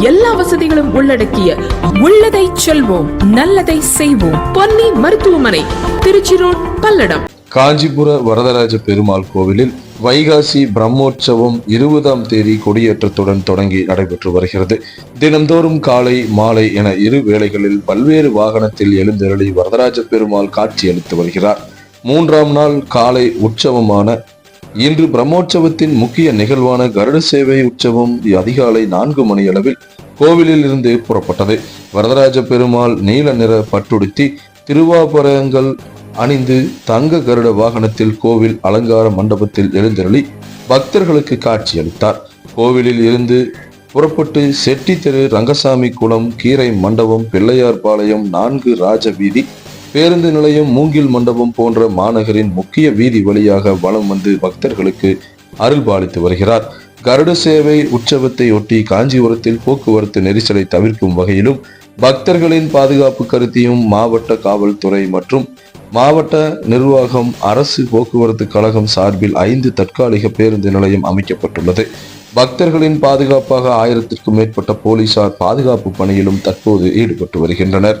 எல்லா வசதிகளும் உள்ளடக்கிய உள்ளதை செல்வோம் நல்லதை செய்வோம். பொன்னி மருத்துவமனை திருச்சி ரோட் பல்லடம். காஞ்சிபுர வரதராஜ பெருமாள் கோவிலில் வைகாசி பிரம்மோற்சவம் இருபதாம் தேதி கொடியேற்றத்துடன் தொடங்கி நடைபெற்று வருகிறது. தினந்தோறும் காலை மாலை என இரு வேளைகளில் பல்வேறு வாகனத்தில் எழுந்தருளி வரதராஜ பெருமாள் காட்சியளித்து வருகிறார். மூன்றாம் நாள் காலை உற்சவமான இன்று பிரம்மோற்சவத்தின் முக்கிய நிகழ்வான கருட சேவை உற்சவம் அதிகாலை நான்கு மணியளவில் கோவிலில் இருந்து புறப்பட்டது. வரதராஜ பெருமாள் நீல நிற பட்டுடுத்தி திருவாபரங்கள் அணிந்து தங்க கருட வாகனத்தில் கோவில் அலங்கார மண்டபத்தில் எழுந்தருளி பக்தர்களுக்கு காட்சியளித்தார். கோவிலில் இருந்து புறப்பட்டு செட்டி தெரு ரங்கசாமி குளம் கீரை மண்டபம் பிள்ளையார் பாளையம் நான்கு ராஜ வீதி பேருந்து நிலையம் மூங்கில் மண்டபம் போன்ற மாநகரின் முக்கிய வீதி வழியாக வலம் வந்து பக்தர்களுக்கு அருள்பாலித்து வருகிறார். கருட சேவை உற்சவத்தை ஒட்டி காஞ்சிபுரத்தில் போக்குவரத்து நெரிசலை தவிர்க்கும் வகையிலும் பக்தர்களின் பாதுகாப்பு கருத்தியும் மாவட்ட காவல்துறை மற்றும் மாவட்ட நிர்வாகம் அரசு போக்குவரத்து கழகம் சார்பில் ஐந்து தற்காலிக பேருந்து நிலையம் அமைக்கப்பட்டுள்ளது. பக்தர்களின் பாதுகாப்பாக ஆயிரத்திற்கும் மேற்பட்ட போலீசார் பாதுகாப்பு பணியிலும் தற்போது ஈடுபட்டு வருகின்றனர்.